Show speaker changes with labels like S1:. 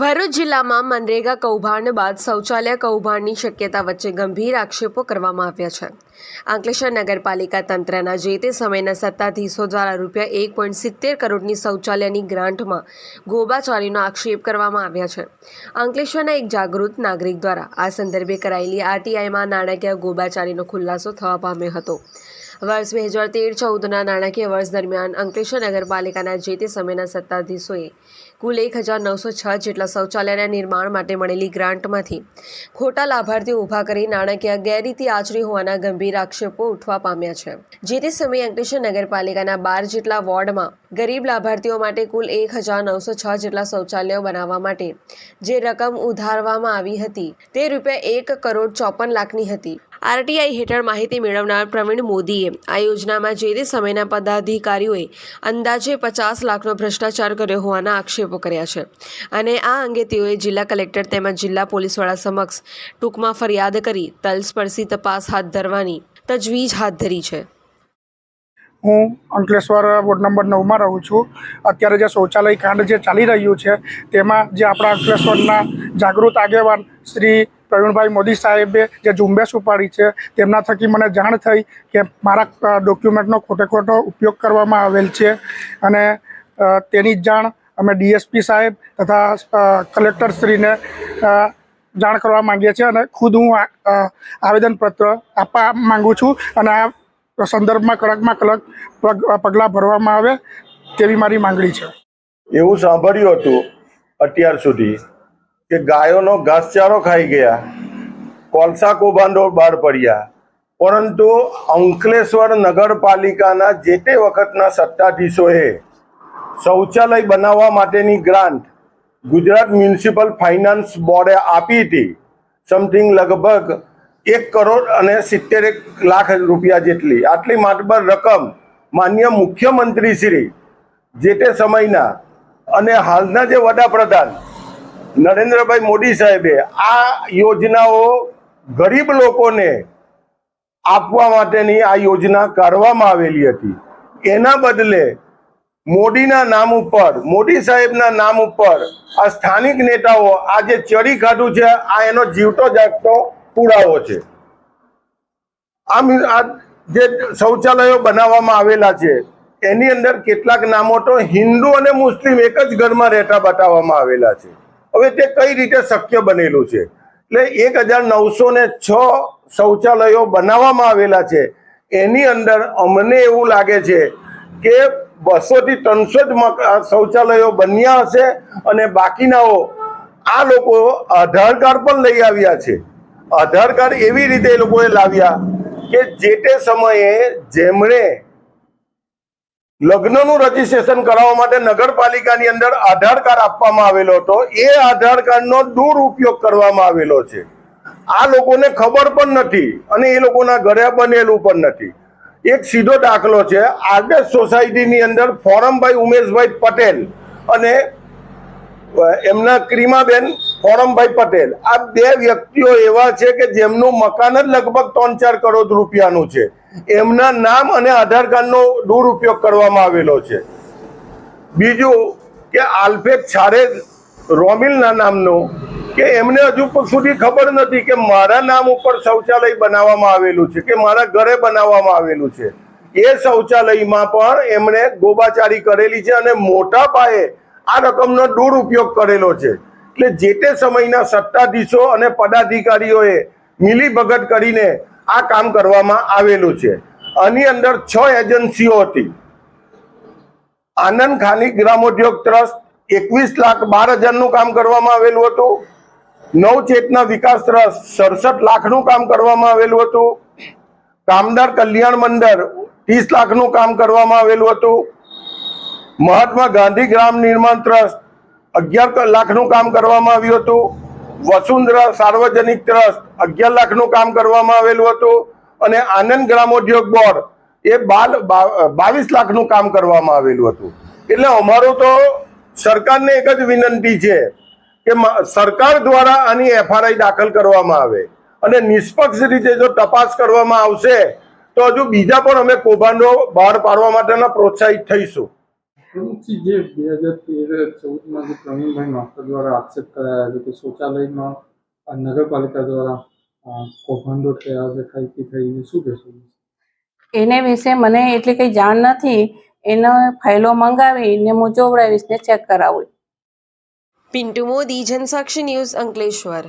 S1: ભરૂચ જિલ્લામાં મનરેગા કૌભાંડ બાદ શૌચાલય કૌભાંડની શક્યતા વચ્ચે ગંભીર આક્ષેપો કરવામાં આવ્યા છે. અંકલેશ્વર નગરપાલિકા તંત્રના જે તે સમયના સત્તાધીશો દ્વારા રૂપિયા એક પોઈન્ટ સિત્તેર કરોડની શૌચાલયની ગ્રાન્ટમાં ગોબાચારીનો આક્ષેપ કરવામાં આવ્યા છે. અંકલેશ્વરના એક જાગૃત નાગરિક દ્વારા આ સંદર્ભે કરાયેલી આરટીઆઈમાં નાણાકીય ગોબાચારીનો ખુલાસો થવા પામ્યો હતો. વર્ષ બે હજાર તેર ચૌદના નાણાકીય વર્ષ દરમિયાન અંકલેશ્વર નગરપાલિકાના જે તે સમયના સત્તાધીશોએ કુલ એક હજાર નવસો છ જેટલા શૌચાલયના નિર્માણ માટે મળેલી ગ્રાન્ટમાંથી ખોટા લાભાર્થીઓ ઊભા કરી નાણાકીય ગેરરીતિ આચરી હોવાના ગંભીર આક્ષેપો ઉઠવા પામ્યા છે. જે તે સમયે અંકલેશ્વર નગરપાલિકાના બાર જેટલા વોર્ડમાં ગરીબ લાભાર્થીઓ માટે કુલ એક હજાર નવસો છ જેટલા શૌચાલયો બનાવવા માટે જે રકમ ઉધારવામાં આવી હતી તે રૂપિયા એક કરોડ ચોપન લાખની હતી. આરટીઆઈ હેઠળ માહિતી મેળવનાર પ્રવીણ મોદીએ આ યોજનામાં જે તે સમયના પદાધિકારીઓએ અંદાજે પચાસ લાખનો ભ્રષ્ટાચાર કર્યો હોવાના આક્ષેપો કર્યા છે. અને આ અંગે તેઓએ જિલ્લા કલેક્ટર તેમજ જિલ્લા પોલીસવાળા સમક્ષ ટૂંકમાં ફરિયાદ કરી તલસ્પર્શી તપાસ હાથ ધરવાની તજવીજ હાથ ધરી છે.
S2: હું અંકલેશ્વર વોર્ડ નંબર નવમાં રહું છું. અત્યારે જે શૌચાલય કાંડ જે ચાલી રહ્યું છે, તેમાં જે આપણા અંકલેશ્વરના જાગૃત આગેવાન શ્રી પ્રવીણભાઈ મોદી સાહેબે જે ઝુંબેશ ઉપાડી છે, તેમના થકી મને જાણ થઈ કે મારા ડોક્યુમેન્ટનો ખોટે ખોટો ઉપયોગ કરવામાં આવેલ છે. અને તેની જાણ અમે ડીએસપી સાહેબ તથા કલેક્ટરશ્રીને જાણ કરવા માંગીએ છીએ અને ખુદ હું આવેદનપત્ર આપવા માગું છું અને આ સંદર્ભમાં કડકમાં કડક પગ- પગલાં ભરવામાં આવે તેવી મારી માંગણી છે.
S3: એવું સાંભળ્યું હતું અત્યાર સુધી. કે ગાયોનો ઘાસચારો ખાઈ ગયા, કોલસા કૌભાંડો બહાર પડ્યા. પરંતુ અંકલેશ્વર નગરપાલિકાના જે તે વખતના સત્તાધીશોએ શૌચાલય બનાવવા માટેની ગ્રાન્ટ ગુજરાત મ્યુનિસિપલ ફાઇનાન્સ બોર્ડે આપી હતી. સમથિંગ લગભગ એક કરોડ અને સિત્તેર લાખ રૂપિયા જેટલી. આટલી માતબર રકમ માન્ય મુખ્યમંત્રી શ્રી જે તે સમયના અને હાલના જે વડાપ્રધાન નરેન્દ્રભાઈ મોદી સાહેબે આ યોજનાઓ ગરીબ લોકોને આપવા માટેની આ યોજના કાઢવામાં આવેલી હતી. એના બદલે મોદીના નામ ઉપર, મોદી સાહેબના નામ ઉપર આ સ્થાનિક નેતાઓ આ જે ચડી કાઢું છે, આ એનો જીવતો જાગતો પુરાવો છે. આમ આ જે શૌચાલયો બનાવવામાં આવેલા છે, એની અંદર કેટલાક નામો તો હિન્દુ અને મુસ્લિમ એક જ ઘરમાં રહેતા બતાવવામાં આવેલા છે. હવે તે કઈ રીતે શક્ય બનેલું છે? એટલે એક હજાર નવસો ને છ શૌચાલયો બનાવવામાં આવેલા છે. એની અંદર અમને એવું લાગે છે કે બસો થી ત્રણસો જ શૌચાલયો બન્યા હશે અને બાકીનાઓ આ લોકો આધાર કાર્ડ પણ લઈ આવ્યા છે. આધાર કાર્ડ એવી રીતે એ લોકોએ લાવ્યા કે જે તે સમયે જેમણે લગ્નનું રજીસ્ટ્રેશન કરાવવા માટે નગરપાલિકાની અંદર આધાર કાર્ડ આપવામાં આવેલો હતો. એ આધાર કાર્ડનો દુરુપયોગ કરવામાં આવેલો છે. આ લોકોને ખબર પણ નથી અને એ લોકોના ઘરે બનેલું પણ નથી. એક સીધો દાખલો છે. આદર્શ સોસાયટીની અંદર ફોરમભાઈ ઉમેશભાઈ પટેલ અને એમના ક્રીમાબેન ફોરમભાઈ પટેલ, આ બે વ્યક્તિઓ એવા છે કે જેમનું મકાન જ લગભગ ત્રણ ચાર કરોડ રૂપિયાનું છે. એમના નામ અને આધાર કાર્ડનો દુરુપયોગ કરવામાં આવેલો છે. બીજું કે આલ્ફેક છારે રોમિલના નામનો, કે એમને હજુ સુધી ખબર નથી કે મારા નામ ઉપર શૌચાલય બનાવવામાં આવેલું છે, કે મારા ઘરે બનાવવામાં આવેલું છે. એ શૌચાલયમાં પણ એમણે ગોબાચારી કરેલી છે અને મોટા પાયે આ રકમનો દુરુપયોગ કરેલો છે. એટલે જે તે સમયના સત્તાધીશો અને પદાધિકારીઓએ મિલીભગત કરીને આ કામ કરવામાં આવેલું છે. આની અંદર છ એજન્સીઓ હતી. આનંદ ખાની ગ્રામોદ્યોગ ટ્રસ્ટ એકવીસ લાખ બાર હજારનું કામ કરવામાં આવેલું હતું. નવ ચેતના વિકાસ ટ્રસ્ટ સડસઠ લાખનું કામ કરવામાં આવેલું હતું. કામદાર કલ્યાણ મંડળ ત્રીસ લાખનું કામ કરવામાં આવેલું હતું. મહાત્મા ગાંધી ગ્રામ નિર્માણ ટ્રસ્ટ અગિયાર લાખનું કામ કરવામાં આવ્યું હતું. વસુંધરા સાર્વજનિક ટ્રસ્ટ અગિયાર લાખનું કામ કરવામાં આવેલું હતું. અને આનંદ ગ્રામોદ્યોગ બોર્ડ એ બાલ, બા- બાવીસ લાખનું કામ કરવામાં આવેલું હતું. એટલે અમારું તો સરકારને એક જ વિનંતી છે કે સરકાર દ્વારા આની એફઆરઆઈ દાખલ કરવામાં આવે. અને નિષ્પક્ષ રીતે જો તપાસ કરવામાં આવશે, તો હજુ બીજા પણ અમે કૌભાંડો બહાર પાડવા માટેના પ્રોત્સાહિત થઈશું.
S4: પ્રમુખજી જે બે હજાર તેર ચૌદમાં જે પ્રવીણભાઈ માસ્ટર દ્વારા આક્ષેપ કરાયા છે કે શૌચાલયમાં નગરપાલિકા દ્વારા કૌભાંડો થયા છે ખાઈથી થઈ શું કહેશો
S5: એને વિશે મને એટલી કંઈ જાણ નથી. એનો ફાઇલો મંગાવીને હું જોવડાવીશ ને ચેક કરાવું.
S1: પિન્ટુ મોદી જનસાક્ષી ન્યૂઝ અંકલેશ્વર.